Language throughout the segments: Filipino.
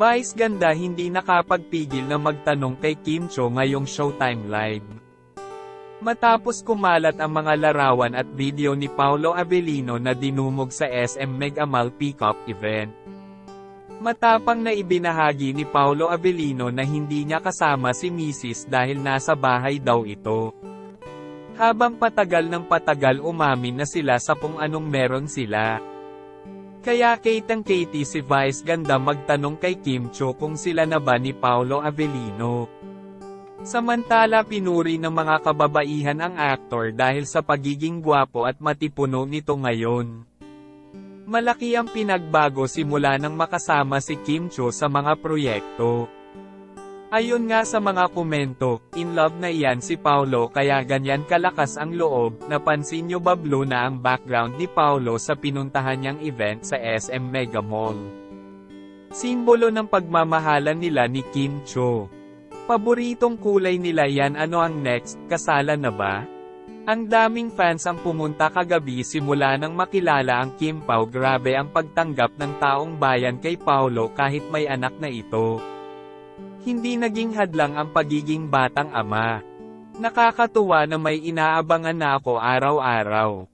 Vice ganda hindi nakapagpigil na magtanong kay Kim Cho ngayong Showtime Live. Matapos kumalat ang mga larawan at video ni Paolo Avellino na dinumog sa SM Megamall Peacock event. Matapang na ibinahagi ni Paolo Avellino na hindi niya kasama si Mrs. dahil nasa bahay daw ito. Habang patagal ng patagal umamin na sila sa kung anong meron sila. Kaya kitang Katie si Vice ganda magtanong kay Kim Cho kung sila na ba ni Paolo Avellino. Samantala pinuri ng mga kababaihan ang aktor dahil sa pagiging gwapo at matipuno nito ngayon. Malaki ang pinagbago simula nang makasama si Kim Cho sa mga proyekto. Ayon nga sa mga komento, in love na iyan si Paulo kaya ganyan kalakas ang loob, napansin nyo ba blue na ang background ni Paulo sa pinuntahan niyang event sa SM Mega Mall. Simbolo ng pagmamahalan nila ni Kim Cho. Paboritong kulay nila yan ano ang next, kasalan na ba? Ang daming fans ang pumunta kagabi simula nang makilala ang Kim Pao grabe ang pagtanggap ng taong bayan kay Paulo kahit may anak na ito. Hindi naging hadlang ang pagiging batang ama. Nakakatuwa na may inaabangan na ako araw-araw.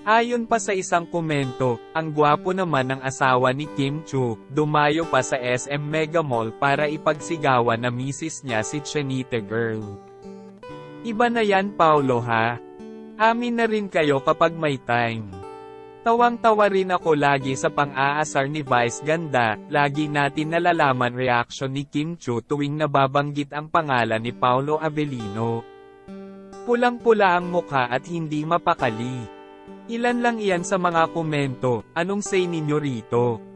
Ayon pa sa isang komento, ang gwapo naman ng asawa ni Kim Chu, dumayo pa sa SM Mega Mall para ipagsigawan na misis niya si Chinita Girl. Iba na yan Paulo ha? Amin na rin kayo kapag may time. Tawang-tawa rin ako lagi sa pang-aasar ni Vice Ganda, lagi natin nalalaman reaction ni Kim Chu tuwing nababanggit ang pangalan ni Paulo Avellino. Pulang-pula ang mukha at hindi mapakali. Ilan lang iyan sa mga komento, anong say ninyo rito?